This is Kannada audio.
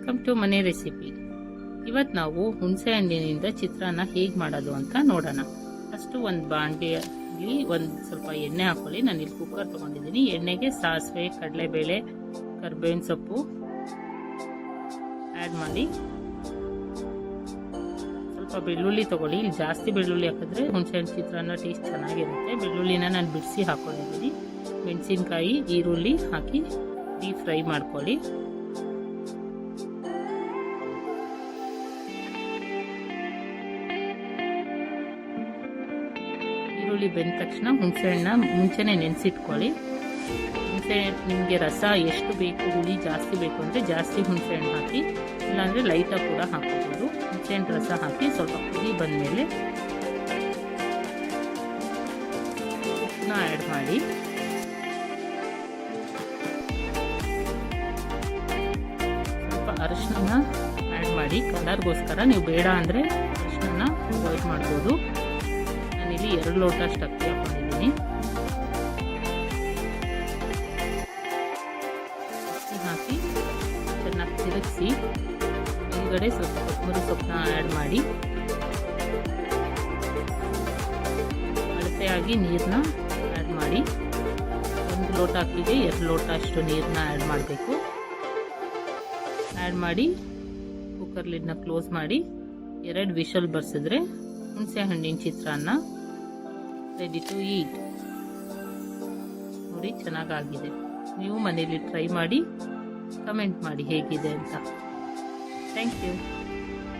ವೆಲ್ಕಮ್ ಟು ಮನೆ ರೆಸಿಪಿ. ಇವತ್ತು ನಾವು ಹುಣಸೆ ಹಣ್ಣಿನಿಂದ ಚಿತ್ರಾನ್ನ ಹೇಗೆ ಮಾಡೋದು ಅಂತ ನೋಡೋಣ. ಫಸ್ಟು ಒಂದು ಬಾಂಡೆಯಲ್ಲಿ ಒಂದು ಸ್ವಲ್ಪ ಎಣ್ಣೆ ಹಾಕೊಳ್ಳಿ. ನಾನು ಇಲ್ಲಿ ಕುಕ್ಕರ್ ತೊಗೊಂಡಿದ್ದೀನಿ. ಎಣ್ಣೆಗೆ ಸಾಸಿವೆ, ಕಡಲೆಬೇಳೆ, ಕರ್ಬೇವಿನ ಸೊಪ್ಪು ಆ್ಯಡ್ ಮಾಡಿ. ಸ್ವಲ್ಪ ಬೆಳ್ಳುಳ್ಳಿ ತಗೊಳ್ಳಿ. ಇಲ್ಲಿ ಜಾಸ್ತಿ ಬೆಳ್ಳುಳ್ಳಿ ಹಾಕಿದ್ರೆ ಹುಣಸೆ ಹಣ್ಣು ಚಿತ್ರಾನ್ನ ಟೇಸ್ಟ್ ಚೆನ್ನಾಗಿರುತ್ತೆ. ಬೆಳ್ಳುಳ್ಳಿನ ನಾನು ಬಿಡಿಸಿ ಹಾಕೊಂಡಿದ್ದೀನಿ. ಮೆಣಸಿನ್ಕಾಯಿ, ಈರುಳ್ಳಿ ಹಾಕಿ ಡೀಪ್ ಫ್ರೈ ಮಾಡ್ಕೊಳ್ಳಿ. ಈರುಳ್ಳಿ ಬೆಂದ ತಕ್ಷಣ ಹುಣಸೆಹಣ್ಣ ಮುಂಚೆನೆ ನೆನೆಸಿಟ್ಕೊಳ್ಳಿ. ಹುಣಸೆ ನಿಮಗೆ ರಸ ಎಷ್ಟು ಬೇಕು, ಹುಳಿ ಜಾಸ್ತಿ ಬೇಕು ಅಂದರೆ ಜಾಸ್ತಿ ಹುಣಸೆಹಣ್ಣು ಹಾಕಿ, ಇಲ್ಲಾಂದರೆ ಲೈಟಾಗಿ ಕೂಡ ಹಾಕೋಬೋದು ಹುಣಸೆಹಣ್ಣು ರಸ ಹಾಕಿ ಸ್ವಲ್ಪ ಕುದಿ ಬಂದಮೇಲೆ ಉಪ್ಪನ್ನ ಆ್ಯಡ್ ಮಾಡಿ. ಸ್ವಲ್ಪ ಅರಿಶಿನ ಆ್ಯಡ್ ಮಾಡಿ. ಕಲರ್ಗೋಸ್ಕರ ನೀವು ಬೇಡ ಅಂದರೆ ಅರಿಶಿನ ಅವಾಯ್ಡ್ ಮಾಡ್ಬೋದು. ನಾನಿಲ್ಲಿ ಎರಡು ಲೋಟ ಅಷ್ಟು ಅಕ್ಕಿ ಹಾಕೊಂಡಿದ್ದೀನಿ. ಅಕ್ಕಿ ಹಾಕಿ ಚೆನ್ನಾಗಿ ತಿರುಗಿಸಿ ಹಿಂದ್ಗಡೆ ಸ್ವಲ್ಪ ಕೊತ್ತಂಬರಿ ಸೊಪ್ಪನ್ನ ಆ್ಯಡ್ ಮಾಡಿ. ಅಳತೆಯಾಗಿ ನೀರನ್ನ ಆ್ಯಡ್ ಮಾಡಿ. ಒಂದು ಲೋಟ ಅಕ್ಕಿಗೆ ಎರಡು ಲೋಟ ಅಷ್ಟು ನೀರನ್ನ ಆ್ಯಡ್ ಮಾಡಬೇಕು. ಆ್ಯಡ್ ಮಾಡಿ ಕುಕ್ಕರ್ ಲಿಡ್ನ ಕ್ಲೋಸ್ ಮಾಡಿ, ಎರಡು ವಿಷಲ್ ಬರ್ಸಿದ್ರೆ ಹುಣಸೆ ಹಣ್ಣಿನ ಚಿತ್ರಾನ್ನ. ರೆಡಿ ಟು ಈಟ್ ನೋಡಿ, ಚೆನ್ನಾಗಾಗಿದೆ. ನೀವು ಮನೇಲಿ ಟ್ರೈ ಮಾಡಿ ಕಮೆಂಟ್ ಮಾಡಿ ಹೇಗಿದೆ ಅಂತ. Thank you